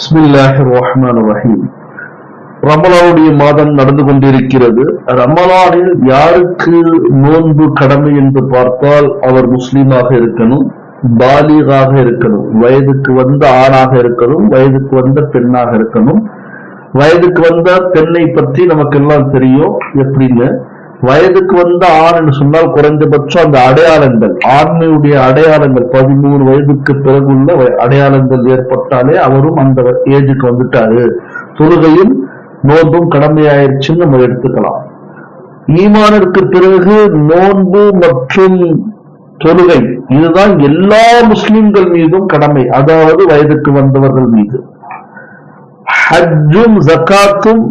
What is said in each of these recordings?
பிஸ்மில்லாஹிர் ரஹ்மான் ரமலானுடைய மாதம் நடந்து கொண்டிருக்கிறது. ரமலானில் யாருக்கு நோன்பு கடமை என்று பார்த்தால் அவர் முஸ்லீமாக இருக்கணும் பாலிகாக இருக்கணும் வயதுக்கு வந்த ஆணாக இருக்கணும் வயதுக்கு வந்த பெண்ணாக இருக்கணும். வயதுக்கு வந்த பெண்ணை பற்றி நமக்கெல்லாம் தெரியும். எப்படின்னு? வயதுக்கு வந்த ஆண் என்று சொன்னால் குறைந்தபட்சம் அந்த அடையாளங்கள் ஆண்மையுடைய அடையாளங்கள் பதிமூணு வயதுக்கு பிறகுள்ள அடையாளங்கள் ஏற்பட்டாலே அவரும் அந்த ஏஜுக்கு வந்துட்டாரு. தொழுகையும் நோன்பும் கடமையாயிருச்சுன்னு நம்ம எடுத்துக்கலாம். ஈமானிற்கு பிறகு நோன்பு மற்றும் தொழுகை இதுதான் எல்லா முஸ்லிம்கள் மீதும் கடமை அதாவது வயதுக்கு வந்தவர்கள் மீது. ஹஜ்ஜும் ஜக்காத்தும்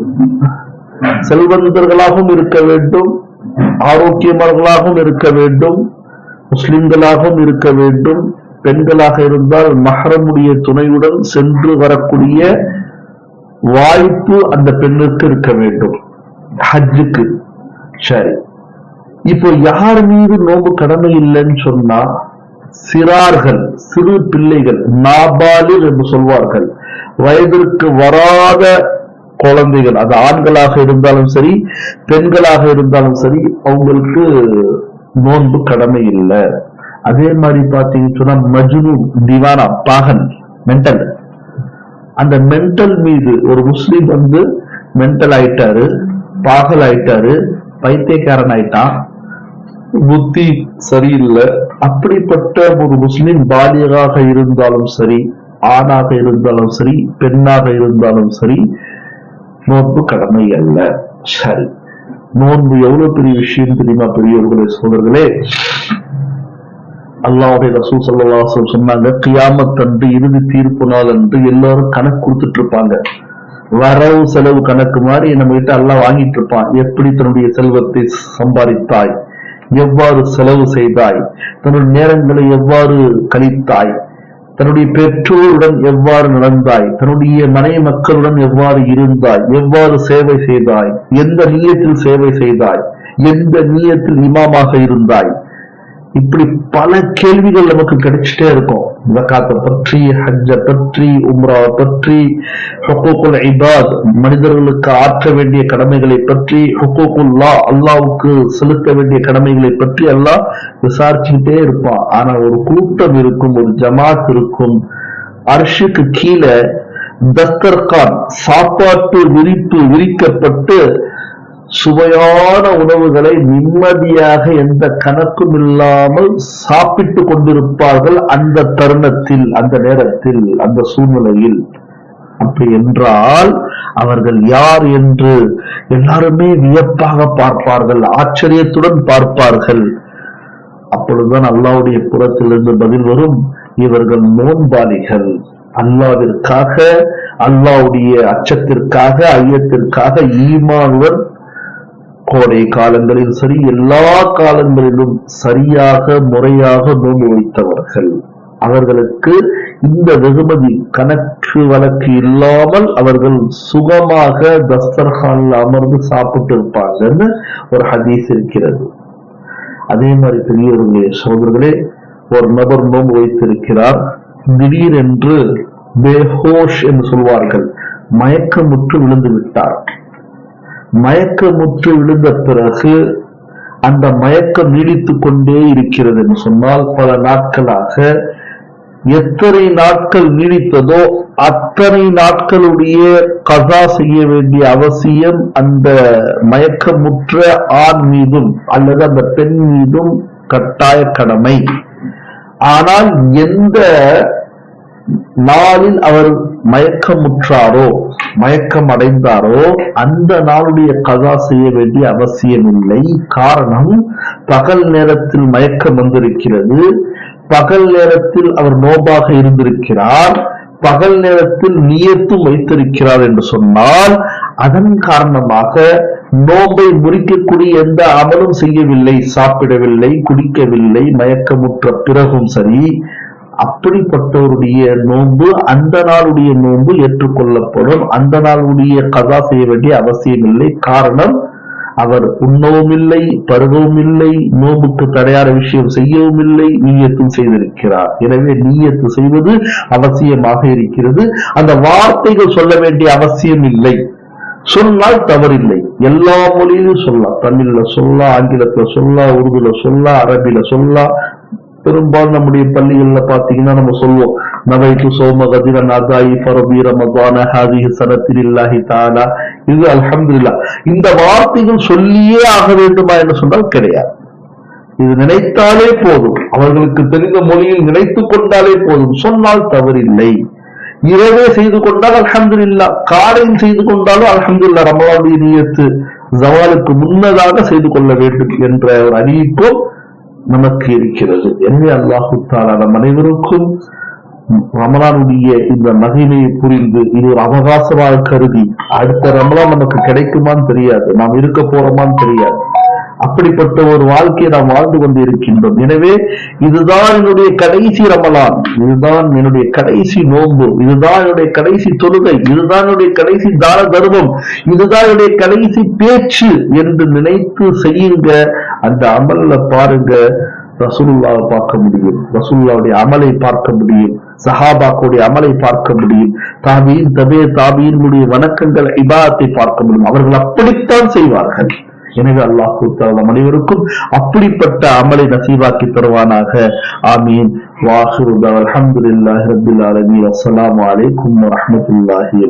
செல்வந்தர்களாகவும் இருக்க வேண்டும் ஆரோக்கியமானவர்களாகவும் இருக்க வேண்டும் முஸ்லிம்களாகவும் இருக்க வேண்டும். பெண்களாக இருந்தால் மகரமுடைய துணையுடன் சென்று வரக்கூடிய வாய்ப்பு அந்த பெண்ணுக்கு இருக்க வேண்டும். ஹஜ்ஜுக்கு. சரி. இப்போ யார் மீது நோன்பு கடமை இல்லைன்னு சொன்னா சிறார்கள் சிறு பிள்ளைகள் நாபாலில் என்று சொல்வார்கள். வயதிற்கு வராத குழந்தைகள் அது ஆண்களாக இருந்தாலும் சரி பெண்களாக இருந்தாலும் சரி அவங்களுக்கு நோன்பு கடமை இல்லை. அதே மாதிரி பார்த்தீங்கன்னு சொன்னா மஜ்னு திவானா பாகன் மென்டல் அந்த மென்டல் மீது ஒரு முஸ்லீம் வந்து மென்டல் ஆயிட்டாரு பாகல் ஆயிட்டாரு பைத்தியக்காரன் ஆயிட்டான் புத்தி சரியில்லை. அப்படிப்பட்ட ஒரு முஸ்லிம் பாலியராக இருந்தாலும் சரி ஆணாக இருந்தாலும் சரி பெண்ணாக இருந்தாலும் சரி நோன்பு கடமை அல்ல சரி. நோன்பு எவ்வளவு பெரிய விஷயம் தெரியுமா பெரியவர்களே சோதர்களே அல்லாவுடைய ரசூல் ஸல்லல்லாஹு சொன்னாங்க கியாமத்தன்று இறுதி தீர்ப்பு நாள் அன்று எல்லாரும் கணக்கு கொடுத்துட்டு இருப்பாங்க. வரவு செலவு கணக்கு மாதிரி நம்ம கிட்ட எல்லாம் வாங்கிட்டு இருப்பான். எப்படி தன்னுடைய செல்வத்தை சம்பாதித்தாய்? எவ்வாறு செலவு செய்தாய்? தன்னுடைய நேரங்களை எவ்வாறு கழித்தாய்? தன்னுடைய பெற்றோருடன் எவ்வாறு நடந்தாய்? தன்னுடைய மனை மக்களுடன் எவ்வாறு இருந்தாய்? எவ்வாறு சேவை செய்தாய்? எந்த நீயத்தில் சேவை செய்தாய்? எந்த நீயத்தில் இமாமாக இருந்தாய்? இப்படி பல கேள்விகள் நமக்கு கிடைச்சிட்டே இருக்கும். ஜக்காத்தை பற்றி ஹஜ்ஜை பற்றி உம்ராவை பற்றி ஹுக்கூக்குல் இபாத் மனிதர்களுக்கு ஆற்ற வேண்டிய கடமைகளை பற்றி ஹொக்கோக்குல்லா அல்லாவுக்கு செலுத்த வேண்டிய கடமைகளை பற்றி எல்லாம் விசாரிச்சுக்கிட்டே இருப்பான். ஆனா ஒரு கூட்டம் இருக்கும் ஒரு ஜமாத் இருக்கும் அர்ஷுக்கு கீழே தஸ்தர்கான் சாப்பாட்டு விரிப்பு விரிக்கப்பட்டு சுவையான உணவுகளை நிம்மதியாக எந்த கணக்கும் இல்லாமல் சாப்பிட்டு கொண்டிருப்பார்கள் அந்த தருணத்தில் அந்த நேரத்தில் அந்த சூழ்நிலையில். அப்படி என்றால் அவர்கள் யார் என்று எல்லாருமே வியப்பாக பார்ப்பார்கள் ஆச்சரியத்துடன் பார்ப்பார்கள். அப்பொழுதுதான் அல்லாவுடைய புறத்திலிருந்து பதில் வரும். இவர்கள் நோன்பாளிகள். அல்லாவிற்காக அல்லாவுடைய அச்சத்திற்காக ஐயத்திற்காக ஈமானுடன் கோடை காலங்களில் சரி எல்லா காலங்களிலும் சரியாக முறையாக நோன்பு வைத்தவர்கள் அவர்களுக்கு இந்த வெகுமதி கணக்கு வழக்கு இல்லாமல் அவர்கள் சுகமாக தஸ்தர்கானில் அமர்ந்து சாப்பிட்டு இருப்பாங்கன்னு ஒரு ஹதீஸ் இருக்கிறது. அதே மாதிரி பெரியவர்களே சோதர்களே ஒரு நபர் நோன்பு வைத்திருக்கிறார் திடீரென்று பேஹோஷ் என்று சொல்வார்கள் மயக்கமுற்று விழுந்து விட்டார். மயக்கமுற்று விழுந்த பிறகு அந்த மயக்கம் நீடித்துக் கொண்டே இருக்கிறது என்று சொன்னால் பல நாட்களாக எத்தனை நாட்கள் நீடித்ததோ அத்தனை நாட்களுடைய கதா செய்ய வேண்டிய அவசியம் அந்த மயக்கமுற்ற ஆண் மீதும் அல்லது அந்த பெண் மீதும் கட்டாய கடமை. ஆனால் எந்த நாளில் அவர் மயக்கமுற்றாரோ மயக்கம் அடைந்தாரோ அந்த நாளுடைய கதா செய்ய வேண்டிய அவசியம் இல்லை. காரணம் பகல் நேரத்தில் மயக்கம் வந்திருக்கிறது. பகல் நேரத்தில் அவர் நோபாக இருந்திருக்கிறார். பகல் நேரத்தில் நியத்தும் வைத்திருக்கிறார் என்று சொன்னால் அதன் காரணமாக நோம்பை முறிக்கக்கூடிய எந்த அமலும் செய்யவில்லை சாப்பிடவில்லை குடிக்கவில்லை மயக்கமுற்ற பிறகும் சரி. அப்படிப்பட்டவருடைய நோன்பு அந்த நாளுடைய நோன்பு ஏற்றுக்கொள்ளப்படும். அந்த நாளுடைய கதா செய்ய வேண்டிய அவசியம் இல்லை காரணம் அவர் உண்ணவும் இல்லை பருகவும் இல்லை நோம்புக்கு தடையான விஷயம் செய்யவும் இல்லை நீயத்தும் செய்திருக்கிறார். எனவே நீயத்து செய்வது அவசியமாக இருக்கிறது. அந்த வார்த்தைகள் சொல்ல வேண்டிய அவசியம் இல்லை. சொன்னால் தவறில்லை. எல்லா மொழியிலும் சொல்லலாம். தமிழ்ல சொல்லலாம் ஆங்கிலத்துல சொல்லலாம் உருதுல சொல்லலாம் அரபில சொல்லலாம் பெரும்பாலும் நம்முடைய பள்ளிகள்ல பாத்தீங்கன்னா நம்ம சொல்லுவோம் நவைக்கு சோம கதிர நாதாயி பரபி ரமதான ஹாதி சனத்தில் இல்லாஹி தாலா இது அலமதுல்லா இந்த வார்த்தைகள் சொல்லியே ஆக வேண்டுமா என்று சொன்னால் கிடையாது. இது நினைத்தாலே போதும். அவர்களுக்கு தெரிந்த மொழியில் நினைத்துக் கொண்டாலே போதும். சொன்னால் தவறில்லை. இரவே செய்து கொண்டால் அல்ஹம்துலில்லாஹ். காலையும் செய்து கொண்டாலும் அல்ஹம்துலில்லாஹ் ரமலானுடைய நீயத்து ஜவாலுக்கு முன்னதாக செய்து கொள்ள வேண்டும் என்ற ஒரு அறிவிப்பும் நமக்கு இருக்கிறது. எனவே அல்லாஹு தாலா நம் அனைவருக்கும் ரமலானுடைய இந்த மகிமையை புரிந்து இது ஒரு அவகாசமாக கருதி அடுத்த ரமலான் நமக்கு கிடைக்குமான்னு தெரியாது. நாம் இருக்க போறோமான்னு தெரியாது. அப்படிப்பட்ட ஒரு வாழ்க்கையை நாம் வாழ்ந்து கொண்டு இருக்கின்றோம் எனவே இதுதான் என்னுடைய கடைசி ரமலான். இதுதான் என்னுடைய கடைசி நோன்பு. இதுதான் என்னுடைய கடைசி தொழுகை. இதுதான் என்னுடைய கடைசி தான தர்மம். இதுதான் என்னுடைய கடைசி பேச்சு என்று நினைத்து செய்யுங்க. அந்த அமல்ல பாருங்க. ரசூல்லாவை பார்க்க முடியும். ரசூல்லாவுடைய அமலை பார்க்க முடியும். சஹாபாக்குடைய அமலை பார்க்க முடியும். தாபியின் தபே தாபியினுடைய வணக்கங்கள் இபாதத்தை பார்க்க முடியும். அவர்கள் அப்படித்தான் செய்வார்கள். எனவே அல்லாஹ் நம் அனைவருக்கும் அப்படிப்பட்ட அமலை நசீவாக்கி தருவானாக. ஆமீன். வாஹிரு அலமதுல்லாஹி ரப்பில் ஆலமீன். அஸ்ஸலாமு அலைக்கும் வரஹ்மத்துல்லாஹி